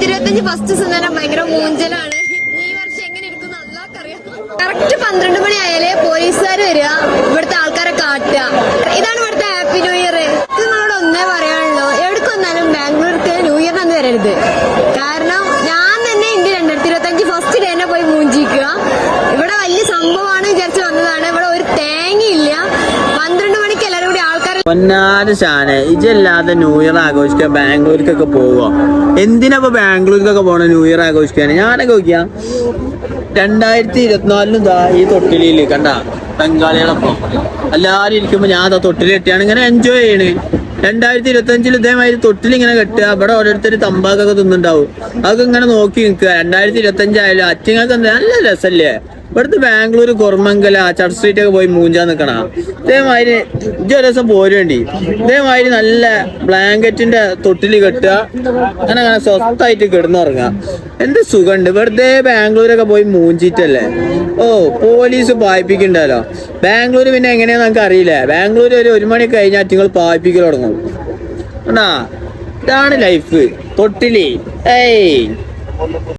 First തന്നെ ഭയങ്കര മൂഞ്ചലാണ്. ഈ വർഷം എങ്ങനെ ഇരിക്കും അല്ലാക്കറിയാം കറക്റ്റ് പന്ത്രണ്ട് മണി ആയാലേ പോലീസുകാർ വരിക ഇവിടുത്തെ ആൾക്കാരെ കാട്ടുക. ഇതാണ് ഇവിടുത്തെ ഹാപ്പി ന്യൂ ഇയർ നിങ്ങളോട് ഒന്നേ പറയാനുള്ളൂ. എവിടേക്ക് വന്നാലും ബാംഗ്ലൂർക്ക് ന്യൂ ഇയർ അന്ന് വരരുത്. കാരണം ഞാൻ തന്നെ ഇന്ത്യ രണ്ടായിരത്തി ഇരുപത്തഞ്ച് ഫസ്റ്റ് ഡേ തന്നെ പോയി പൊന്നാട് ഷാനെ ഇജല്ലാതെ ന്യൂ ഇയർ ആഘോഷിക്കാൻ ബാംഗ്ലൂർക്കൊക്കെ പോവോ? എന്തിനാ ഇപ്പൊ ബാംഗ്ലൂർക്കൊക്കെ പോണ ന്യൂ ഇയർ ആഘോഷിക്കാൻ ഞാനൊക്കെ നോക്കിയാ രണ്ടായിരത്തി ഇരുപത്തിനാലിലും ഈ തൊട്ടിലിൽ കണ്ട ബംഗാളികളൊപ്പം. എല്ലാരും ഇരിക്കുമ്പോ ഞാൻ അതാ ദാ കെട്ടിയാണ് ഇങ്ങനെ എൻജോയ് ചെയ്യണ്. രണ്ടായിരത്തി ഇരുപത്തി അഞ്ചിൽ ഇതേമാതിരി തൊട്ടിൽ ഇങ്ങനെ കെട്ടുക ഇവിടെ ഓരോരുത്തർ തമ്പാക്കൊക്കെ തിന്നുണ്ടാവും. അതൊക്കെ ഇങ്ങനെ നോക്കി നിൽക്കുക. രണ്ടായിരത്തി ഇരുപത്തി അഞ്ചായാലും അറ്റിങ്ങൾക്ക് എന്താ നല്ല രസല്ലേ? ഇവിടുത്തെ ബാംഗ്ലൂർ കൊറമംഗല ചർച്ച് സ്ട്രീറ്റ് ഒക്കെ പോയി മൂഞ്ചാൻ നിൽക്കണ ഇതേമാതിരി ഇജ്ജ് ഒരു ദിവസം പോരേണ്ടി ഇതേമാതിരി നല്ല ബ്ലാങ്കറ്റിന്റെ തൊട്ടിൽ കെട്ടുക അങ്ങനെ അങ്ങനെ സ്വസ്ഥായിട്ട് കിടന്നുറങ്ങുക. എന്ത് സുഖമുണ്ട്. വെറുതെ ബാംഗ്ലൂരൊക്കെ പോയി മൂഞ്ചിട്ടല്ലേ? ഓ പോലീസ് പായിപ്പിക്കണ്ടല്ലോ. ബാംഗ്ലൂർ പിന്നെ എങ്ങനെയാന്ന് നമുക്ക് അറിയില്ല. ബാംഗ്ലൂർ ഒരു ഒരു മണി കഴിഞ്ഞാൽ നിങ്ങൾ പായിപ്പിക്കൽ തുടങ്ങും. ഇതാണ് ലൈഫ് തൊട്ടിലി. ഏയ്.